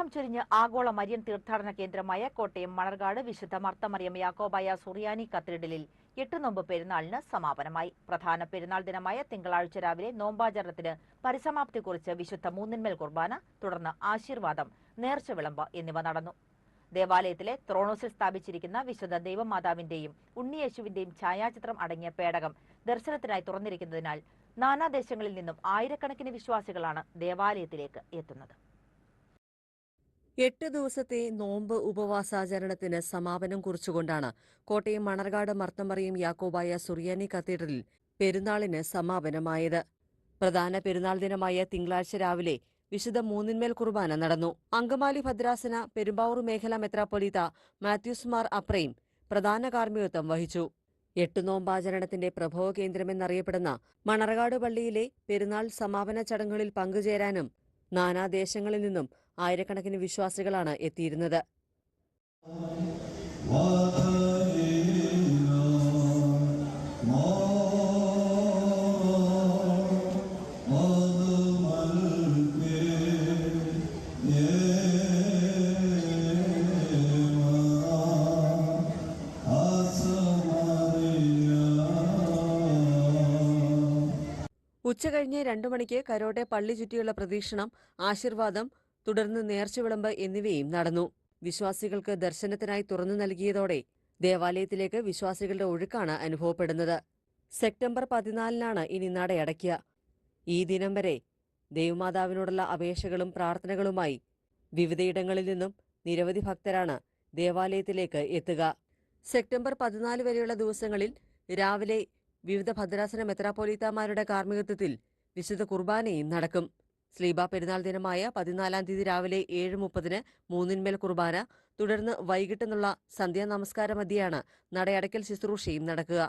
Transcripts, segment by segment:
സ്നേഹം ചൊരിഞ്ഞ് ആഗോള മരിയൻ തീർത്ഥാടന കേന്ദ്രമായ കോട്ടയം മണർകാട് വിശുദ്ധ മർത്തമറിയം യാക്കോബായ സുറിയാനി കത്തീഡ്രലിൽ എട്ട് നോമ്പ് പെരുന്നാളിന് സമാപനമായി. പ്രധാന പെരുന്നാൾ ദിനമായ തിങ്കളാഴ്ച രാവിലെ നോമ്പാചരണത്തിന് പരിസമാപ്തി കുറിച്ച് വിശുദ്ധ മൂന്നിന്മേൽ കുർബാന തുടർന്ന് ആശീർവാദം നേർച്ച വിളമ്പ് എന്നിവ നടന്നു. ദേവാലയത്തിലെ ത്രോണോസിൽ സ്ഥാപിച്ചിരിക്കുന്ന വിശുദ്ധ ദൈവമാതാവിന്റെയും ഉണ്ണിയേശുവിന്റെയും ഛായാചിത്രം അടങ്ങിയ പേടകം ദർശനത്തിനായി തുറന്നിരിക്കുന്നതിനാൽ നാനാദേശങ്ങളിൽ നിന്നും ആയിരക്കണക്കിന് വിശ്വാസികളാണ് ദേവാലയത്തിലേക്ക് എത്തുന്നത്. എട്ട് ദിവസത്തെ നോമ്പ് ഉപവാസാചരണത്തിന് സമാപനം കുറിച്ചുകൊണ്ടാണ് കോട്ടയം മണർകാട് മർത്തമറിയം യാക്കോബായ സുറിയാനി കത്തീഡ്രലിൽ പെരുന്നാളിന് സമാപനമായത്. പ്രധാന പെരുന്നാൾ ദിനമായ തിങ്കളാഴ്ച രാവിലെ വിശുദ്ധ മൂന്നിന്മേൽ കുർബാന നടന്നു. അങ്കമാലി ഭദ്രാസന പെരുമ്പാവൂർ മേഖല മെത്രാപ്പൊലീത്ത മാത്യൂസ് മാർ അപ്രയും പ്രധാന കാർമ്മികത്വം വഹിച്ചു. എട്ട് നോമ്പാചരണത്തിന്റെ പ്രഭവ കേന്ദ്രമെന്നറിയപ്പെടുന്ന മണർകാട് പള്ളിയിലെ പെരുന്നാൾ സമാപന ചടങ്ങുകളിൽ പങ്കുചേരാനും നാനാദേശങ്ങളിൽ നിന്നും ആയിരക്കണക്കിന് വിശ്വാസികളാണ് എത്തിയിരുന്നത്. ഉച്ചകഴിഞ്ഞ് രണ്ടു മണിക്ക് കരോട്ടെ പള്ളി ചുറ്റിയുള്ള പ്രദീക്ഷണം ആശീർവാദം തുടർന്ന് നേർച്ചവിളമ്പ് എന്നിവയും നടന്നു. വിശ്വാസികൾക്ക് ദർശനത്തിനായി തുറന്നു നൽകിയതോടെ ദേവാലയത്തിലേക്ക് വിശ്വാസികളുടെ ഒഴുക്കാണ് അനുഭവപ്പെടുന്നത്. സെപ്റ്റംബർ പതിനാലിനാണ് ഇനി നടയടയ്ക്കുക. ഈ ദിനം വരെ ദേവമാതാവിനോടുള്ള അപേക്ഷകളും പ്രാർത്ഥനകളുമായി വിവിധയിടങ്ങളിൽ നിന്നും നിരവധി ഭക്തരാണ് ദേവാലയത്തിലേക്ക് എത്തുക. സെപ്റ്റംബർ പതിനാല് വരെയുള്ള ദിവസങ്ങളിൽ രാവിലെ വിവിധ ഭദ്രാസന മെത്രാപ്പോലീത്താമാരുടെ കാർമ്മികത്വത്തിൽ വിശുദ്ധ കുർബാനയും നടക്കും. സ്ലീബ പെരുന്നാൾ ദിനമായ പതിനാലാം തീയതി രാവിലെ ഏഴ് മുപ്പതിന് മൂന്നിന്മേൽ കുർബാന തുടർന്ന് വൈകിട്ടെന്നുള്ള സന്ധ്യാ നമസ്കാര മധ്യയാണ് നടയടയ്ക്കൽ ശുശ്രൂഷയും നടക്കുക.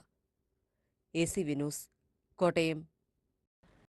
A C Vinoos Kottayam.